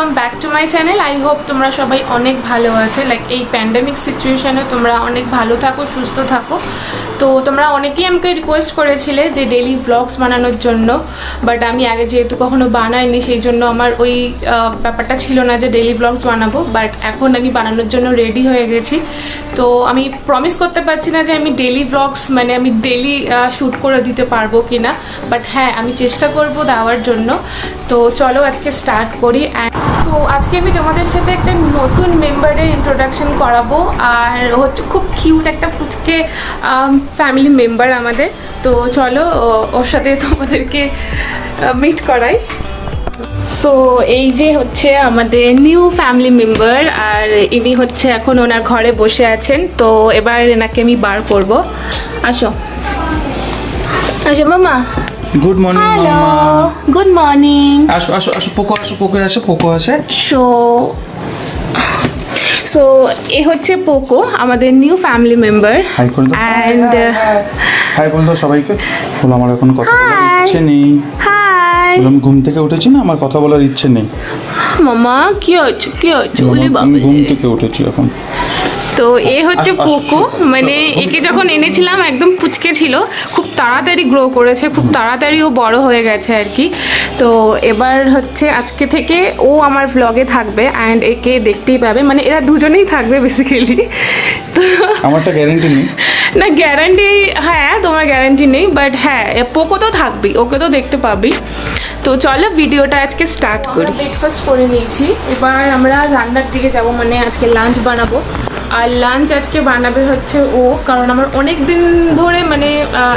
Welcome back to my channel I hope তোমরা সবাই অনেক ভালো আছে। লাইক এই প্যান্ডামিক সিচুয়েশনে তোমরা অনেক ভালো থাকো, সুস্থ থাকো। তো তোমরা অনেকেই আমাকে রিকোয়েস্ট করেছিলে যে ডেলি ভ্লগস বানানোর জন্য বাট আমি আগে যেহেতু কখনো বানাইনি, সেই জন্য আমার ওই ব্যাপারটা ছিল না যে ডেলি ভ্লগস বানাবো বাট এখন আমি বানানোর জন্য রেডি হয়ে গেছি। তো আমি প্রমিস করতে পারছি না যে আমি ডেলি ভ্লগস মানে আমি ডেলি শ্যুট করে দিতে পারব কি না বাট হ্যাঁ আমি চেষ্টা করব দেওয়ার জন্য। তো চলো আজকে স্টার্ট করি তো আজকে আমি তোমাদের সাথে একটা নতুন মেম্বারের ইন্ট্রোডাকশন করাবো আর হচ্ছে খুব কিউট একটা পুচকে ফ্যামিলি মেম্বার আমাদের। তো চলো ওর সাথে তোমাদেরকে মিট করাই। সো এই যে হচ্ছে আমাদের নিউ ফ্যামিলি মেম্বার আর ইনি হচ্ছে এখন ওনার ঘরে বসে আছেন। তো এবার এনাকে আমি বার করব। আসো। আসো, মামা। Good morning hello good morning আসো আসো আসো পোকো আসো পোকো আসো পোকো আসে সো সো এ হচ্ছে পোকো আমাদের new family member and hi দাও সবাইকে। বলো আমার এখন কথা বলার. ইচ্ছে নেই। হাই আমি ঘুম থেকে উঠেছি না? আমার কথা বলার ইচ্ছে নেই। মামা কি হচ্ছে কি আমি ঘুম থেকে উঠেছি এখন। তো এ হচ্ছে পোকো মানে একে যখন এনেছিলাম একদম পুচকে ছিল খুব তাড়াতাড়ি গ্রো করেছে খুব তাড়াতাড়ি ও বড় হয়ে গেছে আর কি। তো এবার হচ্ছে আজকে থেকে ও আমার ভ্লগে থাকবে অ্যান্ড একে দেখতেই পাবে। মানে এরা দুজনেই থাকবে বেসিক্যালি তো আমারটা গ্যারেন্টি নেই। না গ্যারান্টি হ্যাঁ তোমার গ্যারান্টি নেই বাট হ্যাঁ পোকো তো থাকবেই ওকে তো দেখতে পাবি তো চলো ভিডিওটা আজকে স্টার্ট করি। ব্রেকফাস্ট করে নিয়েছি। এবার আমরা রান্নার দিকে যাব মানে আজকে লাঞ্চ বানাবো। আর লাঞ্চ আজকে বানাবে হচ্ছে ও, কারণ আমার অনেক দিন ধরে মানে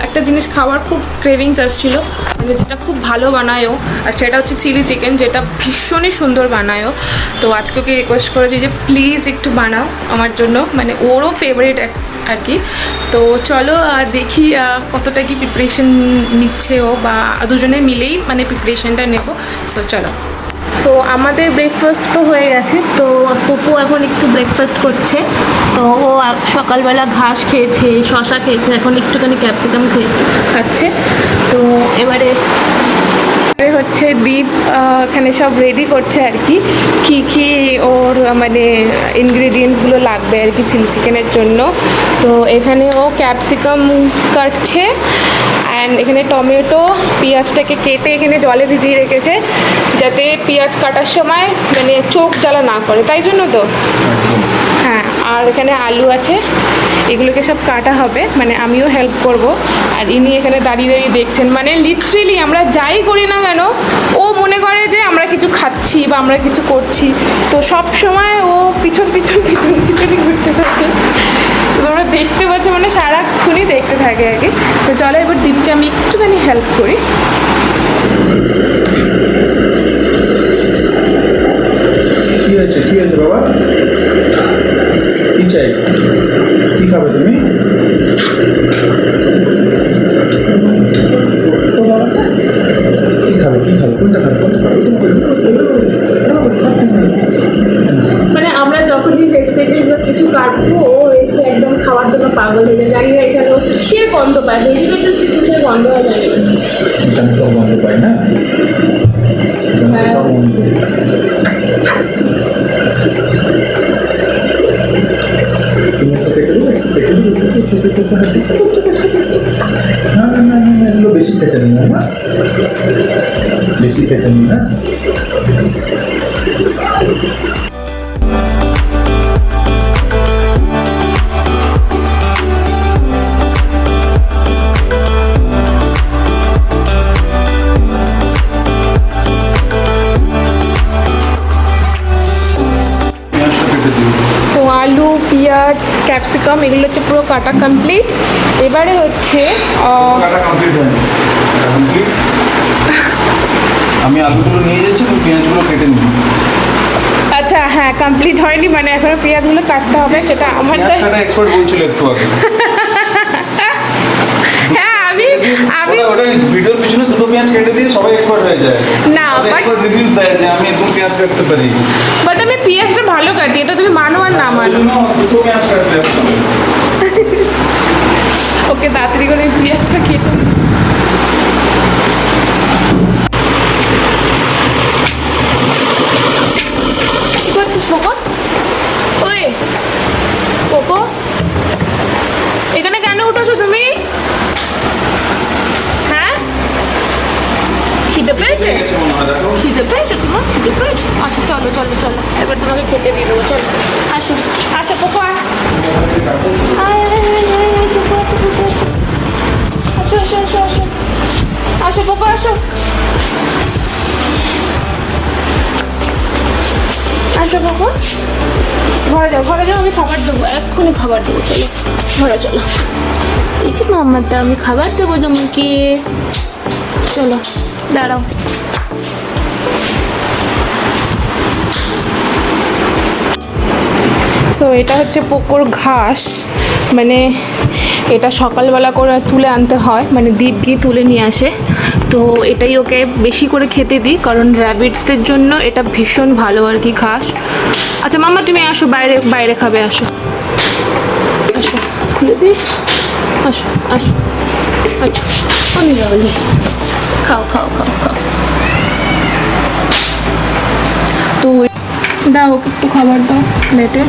একটা জিনিস খাওয়ার খুব ক্রেভিংস আসছিল। মানে যেটা খুব ভালো বানায় ও, আর সেটা হচ্ছে চিলি চিকেন যেটা ভীষণই সুন্দর বানায় ও। তো আজকে ওকে রিকোয়েস্ট করেছি যে প্লিজ একটু বানাও আমার জন্য মানে ওরও ফেভারিট আর কি। তো চলো দেখি কতটা কি প্রিপারেশন নিচ্ছে ও বা দুজনে মিলেই মানে প্রিপারেশনটা নেব। সো চলো। সো আমাদের ব্রেকফাস্ট তো হয়ে গেছে, তো পপু এখন একটু ব্রেকফাস্ট করছে। তো ও সকালবেলা ঘাস খেয়েছে, শশা খেয়েছে, এখন একটুখানি ক্যাপসিকাম খেয়েছে খাচ্ছে। তো এবারে হচ্ছে দীপ এখানে সব রেডি করছে আর কি। কী কী ওর মানে ইনগ্রিডিয়েন্টসগুলো লাগবে আর কি চিলি চিকেনের জন্য। তো এখানে ও ক্যাপসিকাম কাটছে অ্যান্ড এখানে টমেটো পেঁয়াজটাকে কেটে এখানে জলে ভিজিয়ে রেখেছে যাতে পেঁয়াজ কাটার সময় মানে চোখ জ্বালা না করে। তাই জন্য তো? হ্যাঁ আর এখানে আলু আছে। এগুলোকে সব কাটা হবে মানে আমিও হেল্প করব। আর ইনি এখানে দাঁড়িয়ে দাঁড়িয়ে দেখছেন মানে লিটারেলি আমরা যাই করি না কেন, ও মনে করে যে আমরা কিছু খাচ্ছি বা আমরা কিছু করছি। তো সব সময় ও পিছন পিছন পিছন পিছনই ঘুরতে থাকে। তোমরা দেখতে পাচ্ছ মানে সারাক্ষণই দেখতে থাকে কি। তো চলো এবার দীপকে আমি একটুখানি হেল্প করি। কি কি বাবা? চাই। কি খাবে তুমি? কি খাবে কি খাবে? কোনটা খাবে কোনটা খাবে? মানে আমরা যখনই ভেজিটেবলস বা কিছু কাটবো ও এসে একদম খাওয়ার জন্য পাগল হয়ে যায়। জানি না এখানে সে গন্ধ পায় ভেজিটেবলস থেকে সে গন্ধ হয় না। এখানে সব গন্ধ পাই না। সব গন্ধ না না না না না এগুলো বেশি খেতে নেই না বেশি খেতে নেই না পেঁয়াজটা কেটে দিও তো আলু পেঁয়াজ ক্যাপসিকাম এগুলো হচ্ছে পুরো কাটা কমপ্লিট এবারে হচ্ছে আমি আলুগুলো নিয়ে যাচ্ছি তো পেঁয়াজগুলো কেটে নিই আচ্ছা হ্যাঁ কমপ্লিট হয়নি মানে এখনও পেঁয়াজগুলো কাটতে হবে সেটা আমার এক্সপার্ট বলছিল একটু আগে। হ্যাঁ আমি আমি ওটা ভিডিওর পিছনে দুটো পেঁয়াজ কেটে দিয়ে সবাই এক্সপার্ট হয়ে যায়। না বাট রিভিউজ দেয় যে আমি এরকম পেঁয়াজ কাটতে পারি। বাট আমি পেঁয়াজটা ভালো কাটি এটা তুমি মানো আর না মানো। দুটো পেঁয়াজ কাটলে ওকে তাড়াতাড়ি করে পেঁয়াজটা খেতে এখানে কেন উঠেছো তুমি? খিদে পেয়েছে? খিদে পেয়েছে তোমার? খিদে পেয়েছে? আচ্ছা চলো চলো চলো। এবার তোমাকে খেতে দিয়ে দেবো, চলো। আসো আসো কোকো আসো আসো। আসো আসো আসো কোকো আসো আসো। কোকো ঘরে যাও ঘরে যাও, আমি খাবার দেবো। এক্ষুনি খাবার দেবো, চলো। ঘরে চলো। এই যে মাম্মাটা আমি খাবার দেবো তোমাকে। চলো। দাঁড়াও। সো এটা হচ্ছে পোকোর ঘাস। মানে এটা সকালবেলা করে তুলে আনতে হয়। মানে দ্বীপ গিয়ে তুলে নিয়ে আসে। তো এটাই ওকে বেশি করে খেতে দিই। কারণ র্যাবিটসদের জন্য এটা ভীষণ ভালো আর কি ঘাস। আচ্ছা মামা, তুমি আসো। বাইরে বাইরে খাবে, আসো। আসো। খুলে দিই। আসো আসো। আচ্ছা খাও খাও খাও খাও। তো দাও, ওকে একটু খাবার দাও প্লেটে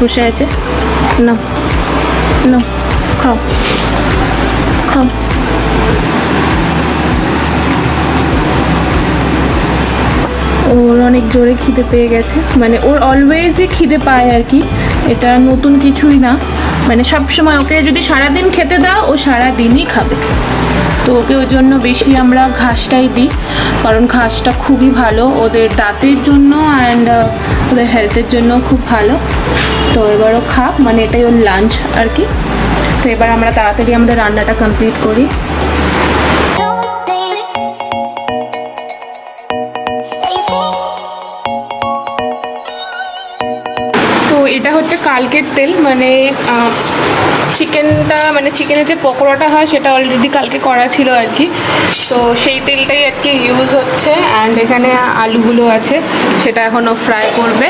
বসে আছে। না না খাও খাও। ওর অনেক জোরে খিদে পেয়ে গেছে। মানে ওর অলওয়েজই খিদে পায় আর কি। এটা নতুন কিছুই না। মানে সবসময় ওকে যদি সারাদিন খেতে দাও, ও সারাদিনই খাবে। তো ওকে ওই জন্য বেশি আমরা ঘাসটাই দিই, কারণ ঘাসটা খুবই ভালো। ওদের দাঁতের জন্য অ্যান্ড ওদের হেলথের জন্য খুব ভালো। তো এবারও খাক মানে এটাই ওর লাঞ্চ আর কি। তো এবার আমরা তাড়াতাড়ি আমাদের রান্নাটা কমপ্লিট করি। তো এটা হচ্ছে কালকের তেল মানে চিকেনটা মানে চিকেনের যে পকোড়াটা হয়, সেটা অলরেডি কালকে করা ছিল আর কি। তো সেই তেলটাই আজকে ইউজ হচ্ছে অ্যান্ড এখানে আলুগুলো আছে, সেটা এখনও ফ্রাই করবে।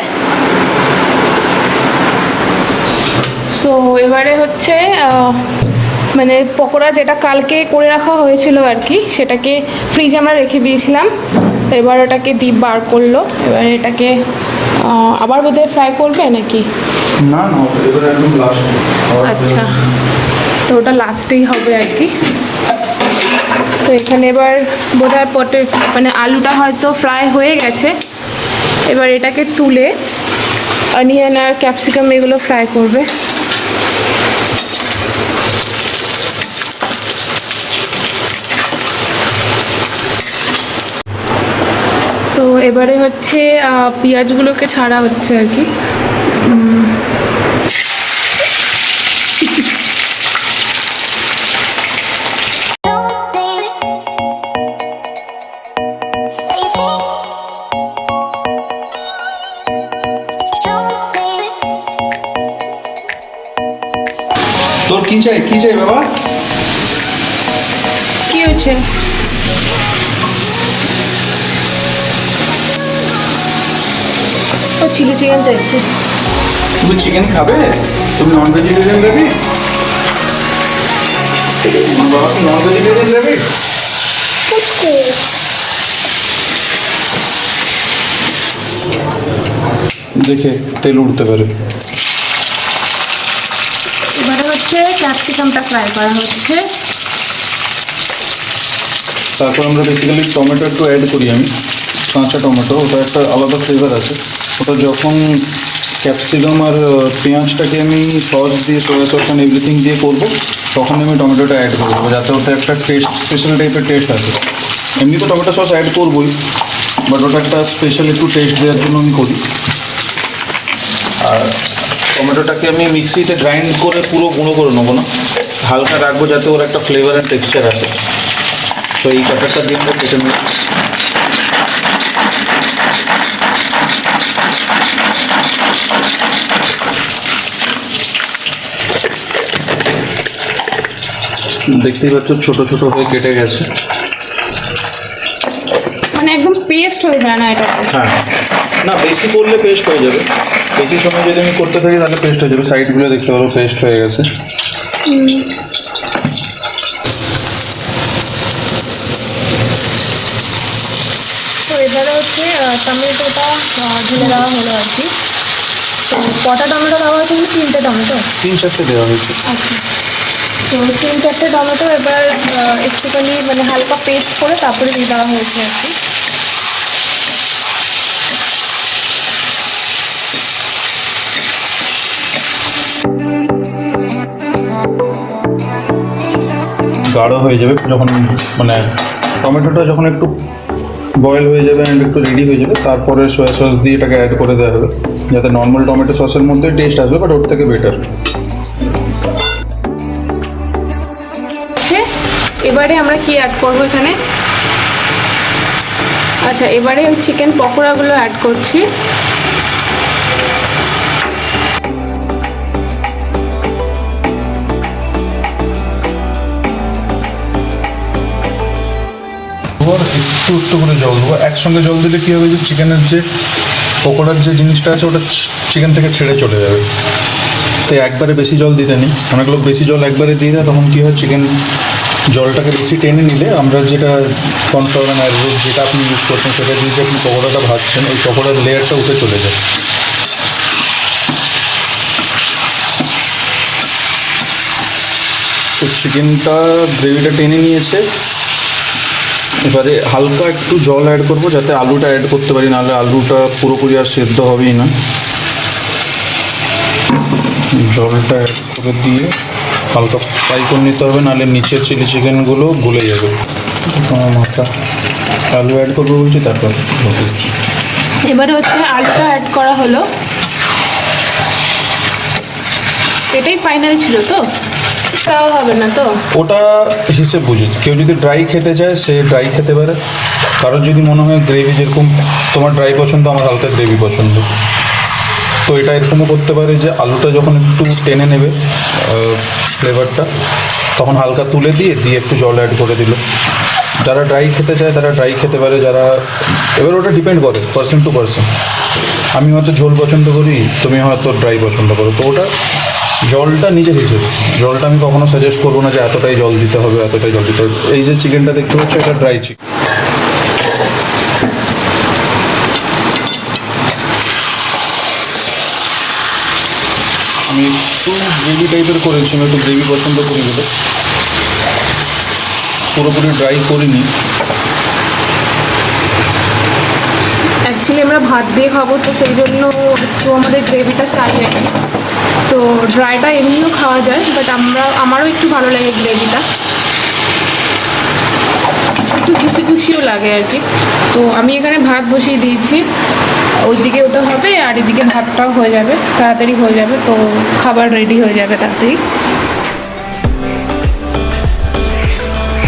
সো এবারে হচ্ছে মানে পকোড়া যেটা কালকে করে রাখা হয়েছিল আর কি, সেটাকে ফ্রিজে আমরা রেখে দিয়েছিলাম। এবার ওটাকে ডিপ বার করল। এবার এটাকে আবার বোধহয় ফ্রাই করবে নাকি? না না, এবার একদম লাস্ট আচ্ছা। তো ওটা লাস্টেই হবে আর কি। তো এখানে এবার বোধহয় পটে মানে আলুটা হয়তো ফ্রাই হয়ে গেছে। এবার এটাকে তুলে অনিয়ন আর ক্যাপসিকাম এগুলো ফ্রাই করবে। তো এবারে হচ্ছে পেঁয়াজগুলোকে ছাড়া হচ্ছে আর কি। কি হয়েছে ও চিলি চিকেন চাইছে। তুমি চিকেন খাবে? তুমি নন ভেজিটেরিয়ান দেবে বাবা কি নন ভেজিটেরিয়ান দেবে দেখে তেল উঠতে পারে। এবারে হচ্ছে ক্যাপসিকামটা ফ্রাই করা হচ্ছে। তারপর আমরা বেসিক্যালি টমেটো একটু অ্যাড করি আমি। কাঁচা টমেটো, ওটা একটা আলাদা ফ্লেভার আছে। ওটা যখন ক্যাপসিকাম আর পেঁয়াজটাকে আমি সস দিয়ে সোয়া সস অ্যান্ড এভরিথিং দিয়ে করব, তখন আমি টমেটোটা অ্যাড করে দেবো যাতে ওটা একটা টেস্ট স্পেশাল টাইপের টেস্ট আসে। এমনি তো টমেটো সস অ্যাড করবোই বাট ওটা একটা স্পেশাল একটু টেস্ট দেওয়ার জন্য আমি করি। আর টমেটোটাকে আমি মিক্সিতে গ্রাইন্ড করে পুরো গুঁড়ো করে নেব না। হালকা রাখব যাতে ওর একটা ফ্লেভার অ্যান্ড টেক্সচার আসে। তো এই কাটারটা দিয়ে আমরা কেটে নেব। দেখতেই পাচ্ছ ছোট ছোট হয়ে কেটে গেছে। মানে একদম পেস্ট হয়ে যায় না এটা হ্যাঁ। না বেশি করলে পেস্ট হয়ে যাবে। বেশি সময় যদি আমি করতে থাকি তাহলে পেস্ট হয়ে যাবে। সাইডগুলো দেখতে পারো পেস্ট হয়ে গেছে তো এবারে হচ্ছে আহ, টমেটোটা আহ, ঢেলে দেওয়া হলো আর কি। তো কটা টমেটো দেওয়া হয়েছে? কিন্তু তিনটে টমেটো? তিন চারটে দেওয়া হয়েছে। আচ্ছা। তো তিন চারটে টমেটো এবার একটুখানি মানে হালকা পেস্ট করে তারপরে দিয়ে দেওয়া হয়েছে আর কি। গাঢ় হয়ে যাবে যখন মানে টমেটোটা যখন একটু বয়েল হয়ে যাবে অ্যান্ড একটু রেডি হয়ে যাবে, তারপরে সয়া সস দিয়ে এটাকে অ্যাড করে দেওয়া হবে, যাতে নর্মাল টমেটো সসের মধ্যে টেস্ট আসবে বাট ওর থেকে বেটার এবারে আমরা কি অ্যাড করব এখানে? আচ্ছা এবারে ওই চিকেন পকোড়াগুলো অ্যাড করছি। এবার একটু একটু করে জল দেবো। একসঙ্গে জল দিলে কী হবে যে চিকেনের যে পকোড়ার যে জিনিসটা আছে, ওটা চিকেন থেকে ছেড়ে চলে যাবে। তো একবারে বেশি জল দিতে নেই। অনেক লোক বেশি জল একবারে দিয়ে দেয়, তখন কী হয় চিকেন জলটাকে বেশি টেনে নিলে আমরা যেটা কর্নফ্লাওয়ার অ্যান্ড অ্যারোট যেটা আপনি ইউজ করছেন, সেটা দিয়ে যে আপনি পকোড়াটা ভাজছেন, ওই পকোড়ার লেয়ারটা উঠে চলে যায়। তো চিকেনটা গ্রেভিটা টেনে নিয়েছে। এবারে হালকা একটু জল অ্যাড করব যাতে আলুটা অ্যাড করতে পারি, নাহলে আলুটা পুরোপুরি আর সেদ্ধ হবেই না। জলটা অ্যাড করে দিয়ে হালকা ফ্রাই করে নিতে হবে, নাহলে নিচের চিলি চিকেনগুলো গলে যাবে। মাথা। আলু অ্যাড করব বলছি, তারপর এবারে হচ্ছে আলুটা অ্যাড করা হলো। এটাই ফাইনাল ছিল তো? তাও হবে না তো? ওটা হিসেব বুঝে কেউ যদি ড্রাই খেতে চায়, সে ড্রাই খেতে পারে। কারোর যদি মনে হয় গ্রেভি যেরকম তোমার ড্রাই পছন্দ, আমার হালকা গ্রেভি পছন্দ। তো এটা এরকমও করতে পারে যে আলুটা যখন একটু টেনে নেবে ফ্লেভারটা তখন হালকা তুলে দিয়ে দিয়ে একটু জল অ্যাড করে দিল। যারা ড্রাই খেতে চায়, তারা ড্রাই খেতে পারে। যারা, এবার ওটা ডিপেন্ড করে পার্সন টু পার্সন আমি হয়তো ঝোল পছন্দ করি, তুমি হয়তো ড্রাই পছন্দ করো। তো ওটা জলটা নিজে হিসেবে জলটা আমি কখনো সাজেস্ট করব না যে এতটাই জল দিতে হবে, এতটাই জল দিতে হবে। এই যে চিকেনটা দেখতে পাচ্ছ, এটা ড্রাই চিকেন আমি একটু গ্রেভি টাইপের করেছি, আমি একটু গ্রেভি পছন্দ করি বলে। পুরোপুরি ড্রাই করিনি। অ্যাকচুয়ালি আমরা ভাত দিয়ে খাব, তো সেই জন্য একটু আমাদের গ্রেভিটা চাই আর কি তো ড্রাইটা এমনিও খাওয়া যায় বাট আমরা, আমারও একটু ভালো লাগে গ্রেভিটা একটু জুসি জুসিও লাগে আর কি। তো আমি এখানে ভাত বসিয়ে দিয়েছি। ওইদিকে ওটা হবে আর এদিকে ভাতটাও হয়ে যাবে, তাড়াতাড়ি হয়ে যাবে, তো খাবার রেডি হয়ে যাবে তাড়াতাড়ি।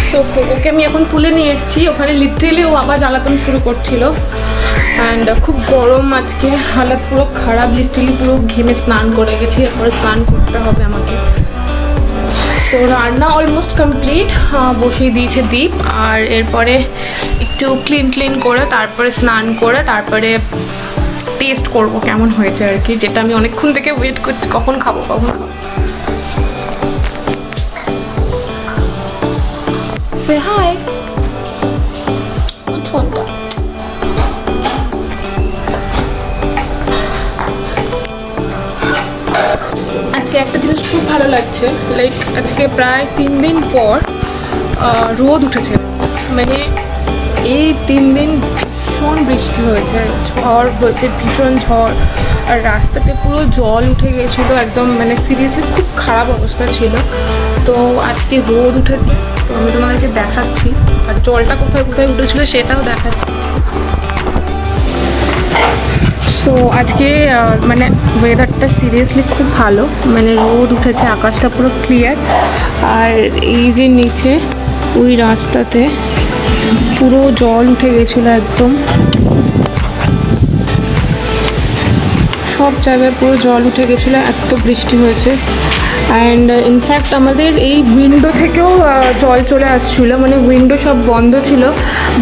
সো ওকে আমি এখন তুলে নিয়ে এসেছি। ওখানে লিটারেলি ও আবার জ্বালাতন শুরু করছিল। অ্যান্ড খুব গরম আজকে। হালাত পুরো খারাপ লিটারেলি পুরো ঘেমে স্নান করে গেছি। এরপরে স্নান করতে হবে আমাকে। তো রান্না অলমোস্ট কমপ্লিট বসিয়ে দিয়েছে দীপ। আর এরপরে একটু ক্লিন ক্লিন করে, তারপরে স্নান করে, তারপরে টেস্ট করব কেমন হয়েছে আর কি, যেটা আমি অনেকক্ষণ থেকে ওয়েট করছি। কখন খাব কখন খাব? সে হাই ভালো লাগছে। লাইক আজকে প্রায় তিন দিন পর রোদ উঠেছে। মানে এই তিন দিন ভীষণ বৃষ্টি হয়েছে, ঝড় হয়েছে, ভীষণ ঝড়। আর রাস্তাতে পুরো জল উঠে গেছিল, একদম মানে সিরিয়াসলি খুব খারাপ অবস্থা ছিল। তো আজকে রোদ উঠেছে, তো আমি তোমাদেরকে দেখাচ্ছি। আর জলটা কোথায় কোথায় উঠেছিল সেটাও দেখাচ্ছি। সো আজকে মানে ওয়েদারটা সিরিয়াসলি খুব ভালো। মানে রোদ উঠেছে, আকাশটা পুরো ক্লিয়ার আর এই যে নিচে, ওই রাস্তাতে পুরো জল উঠে গেছিল একদম। সব জায়গায় পুরো জল উঠে গেছিল, এত বৃষ্টি হয়েছে। অ্যান্ড ইনফ্যাক্ট আমাদের এই উইন্ডো থেকেও জল চলে আসছিল। মানে উইন্ডো সব বন্ধ ছিল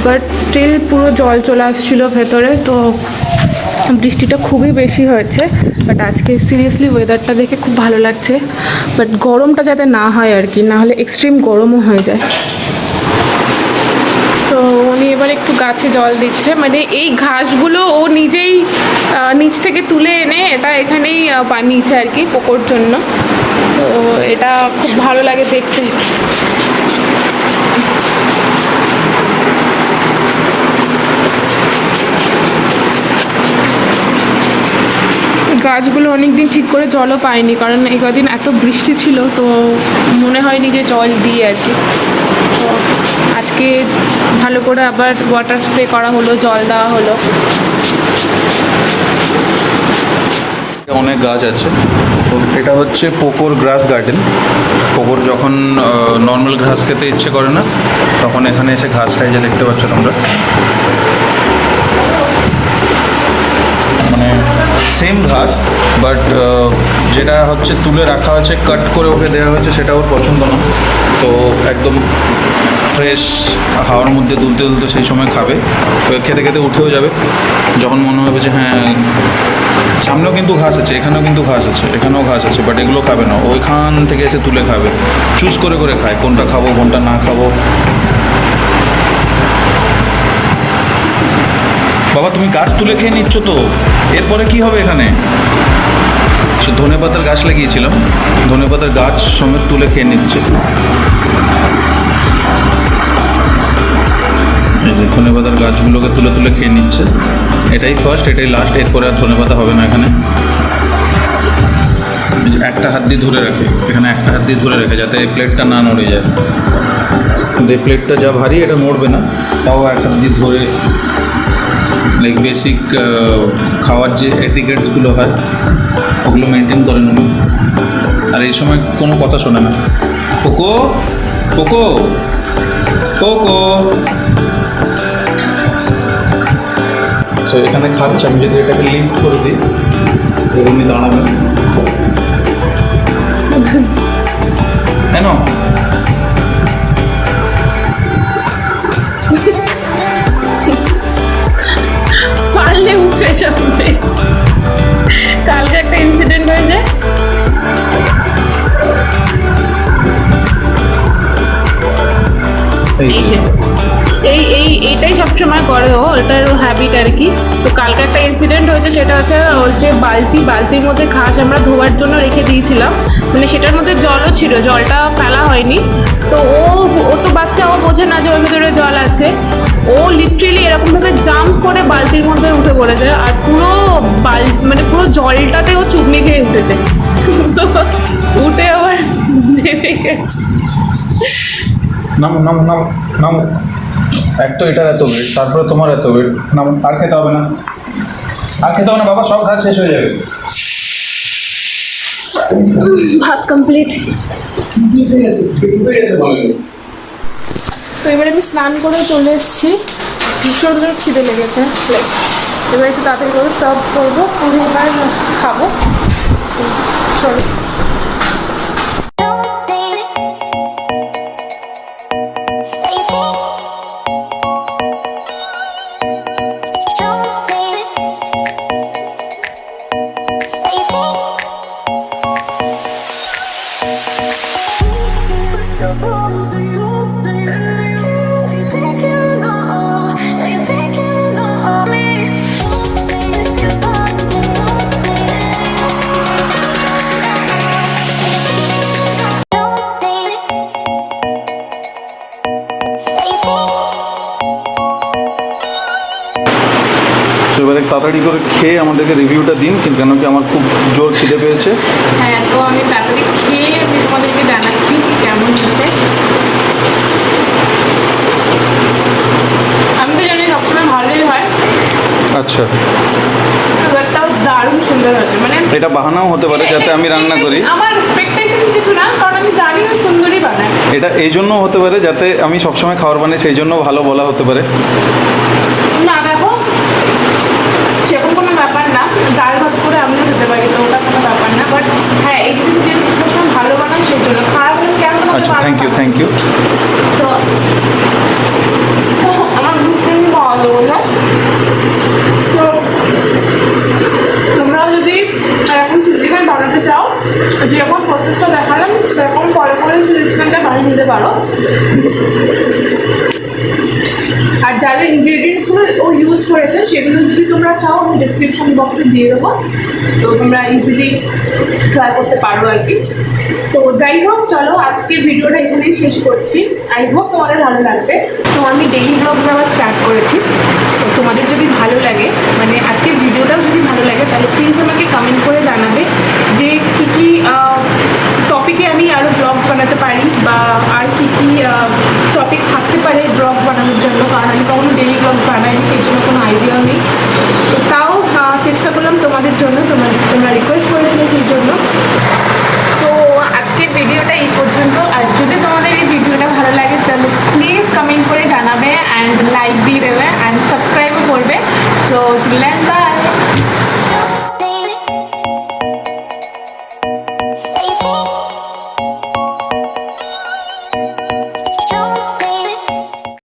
বাট স্টিল পুরো জল চলে আসছিল ভেতরে। তো বৃষ্টিটা খুবই বেশি হয়েছে বাট আজকে সিরিয়াসলি ওয়েদারটা দেখে খুব ভালো লাগছে বাট গরমটা যাতে না হয় আর কি না হলে এক্সট্রিম গরমও হয়ে যায়। তো উনি এবার একটু গাছে জল দিচ্ছে মানে এই ঘাসগুলো ও নিজেই নিচ থেকে তুলে এনে এটা এখানেই বানিয়েছে আর কি, পোকোর জন্য। তো এটা খুব ভালো লাগে দেখতে। গাছগুলো অনেক দিন ঠিক করে জলও পায়নি কারণ এই কদিন এত বৃষ্টি ছিল, তো মনে হয়নি যে জল দিই আর কি। তো আজকে ভালো করে আবার ওয়াটার স্প্রে করা হলো, জল দেওয়া হলো। অনেক গাছ আছে। তো এটা হচ্ছে পোকোর গ্রাস গার্ডেন পোকোর যখন নর্মাল ঘাস খেতে ইচ্ছে করে না, তখন এখানে এসে ঘাস খাই, যে দেখতে পাচ্ছ তোমরা। সেম ঘাস বাট যেটা হচ্ছে তুলে রাখা আছে কাট করে ওকে দেওয়া হয়েছে, সেটা ওর পছন্দ না। তো একদম ফ্রেশ হাওয়ার মধ্যে তুলতে তুলতে সেই সময় খাবে। খেতে খেতে উঠেও যাবে। যখন মনে হবে যে হ্যাঁ সামনেও কিন্তু ঘাস আছে, এখানেও কিন্তু ঘাস আছে, এখানেও ঘাস আছে বাট এগুলো খাবে না। ওইখান থেকে এসে তুলে খাবে। চুজ করে করে খায়, কোনটা খাব, কোনটা না খাব। বাবা, তুমি গাছ তুলে খেয়ে নিচ্ছ তো। এরপরে কি হবে এখানে? সে ধনে পাতার গাছ লাগিয়েছিলাম। ধনে পাতার গাছ সমেত তুলে খেয়ে নিচ্ছে। ধনে পাতার গাছগুলোকে তুলে তুলে খেয়ে নিচ্ছে। এটাই ফার্স্ট এটাই লাস্ট এরপরে আর ধনে পাতা হবে না এখানে। একটা হাত দিয়ে ধরে রাখে। এখানে একটা হাত দিয়ে ধরে রাখে যাতে প্লেটটা না নড়ে যায়। কিন্তু এই প্লেটটা যা ভারী, এটা নড়বে না। তাও এক হাত দিয়ে ধরে লাইক বেসিক খাওয়ার যে এটিকেটসগুলো হয়, ওগুলো মেনটেন করে নেবে। আর এই সময় কোনো কথা শোনে না। পোকো পোকো সো এখানে খাচ্ছে, আমি যদি এটাকে লিফট করে দিই এমনি দাঁড়াবে। কেন? উঠে যাবে কালকে একটা ইনসিডেন্ট হয়েছে। এই যে এই এই এইটাই সবসময় করে ও এটার হ্যাবিট আর কি। তো কালকে একটা ইনসিডেন্ট হয়েছে সেটা হচ্ছে ওর যে বালতি বালতির মধ্যে ঘাস আমরা ধোয়ার জন্য রেখে দিয়েছিলাম। মানে সেটার মধ্যে জলও ছিল জলটা ফেলা হয়নি। তো ও ও তো বাচ্চা ও বোঝে না যে ওর ভিতরে জল আছে। ও লিটারেলি এরকমভাবে জাম্প করে বালতির মধ্যে উঠে পড়েছে আর পুরো বাল মানে পুরো জলটাতে ও চুগনি খেয়ে উঠেছে। তো উঠে আবার নেমে গেছে। নামো নামো নামো নামো। এক তো এটার এত ওয়েট তারপরে তোমার এত ওয়েট নামো আর খেতে হবে না। আর খেতে হবে না বাবা সব ঘাস শেষ হয়ে যাবে। ভাত কমপ্লিট হয়ে গেছে হয়ে গেছে বলে তো এবার আমি স্নান করে চলে এসেছি। ভীষণ খিদে লেগেছে। এবার একটু তাড়াতাড়ি করে সার্ভ করব, পুরো এবার খাব। তো এবারে তাড়াতাড়ি করে খেয়ে আমাদেরকে রিভিউটা দিন কিন্তু কেন কি আমার খুব জোর খিদে পেয়েছে। হ্যাঁ তো আমি তাড়াতাড়ি খেয়ে আমি তোমাদেরকে জানাচ্ছি কেমন হয়েছে। আমি তো জানি সবসময় ভালোই হয়। আচ্ছা। দারুণ সুন্দর হয়েছে মানে এটা বাহানাও হতে পারে যাতে আমি রান্না করি। আমার এক্সপেকটেশন কিছু না কারণ আমি জানি ও সুন্দরই বানায়। এটা এই জন্য হতে পারে যাতে আমি সবসময় খাবার বানাই সেই জন্য ভালো বলা হতে পারে। না দেখো সেরকম কোনো ব্যাপার না ডাল ভাত করে আমিও খেতে পারি তো ওটা কোনো ব্যাপার না বাট হ্যাঁ এই জিনিস যে সবসময় ভালো বানায় সেই জন্য খারাপ হলে কেমন আচ্ছা থ্যাংক ইউ থ্যাংক ইউ তো আমার ভীষণ ভালো লাগল তো তোমরাও যদি চিলি চিকেন বানাতে চাও যেরকম প্রসেসটা দেখালাম সেরকম ফলো করে চিলি চিকেনটা বানিয়ে নিতে পারো। আর যা যা ইনগ্রিডিয়েন্টসগুলো ও ইউজ করেছে, সেগুলো যদি তোমরা চাও, আমি ডিসক্রিপশন বক্সে দিয়ে দেবো। তো তোমরা ইজিলি ট্রাই করতে পারো আর কি। তো যাই হোক, চলো আজকের ভিডিওটা এখানেই শেষ করছি। আই হোপ তোমাদের ভালো লাগবে। তো আমি ডেইলি ব্লগ আবার স্টার্ট করেছি। তো তোমাদের যদি ভালো লাগে মানে আজকের ভিডিওটাও যদি ভালো লাগে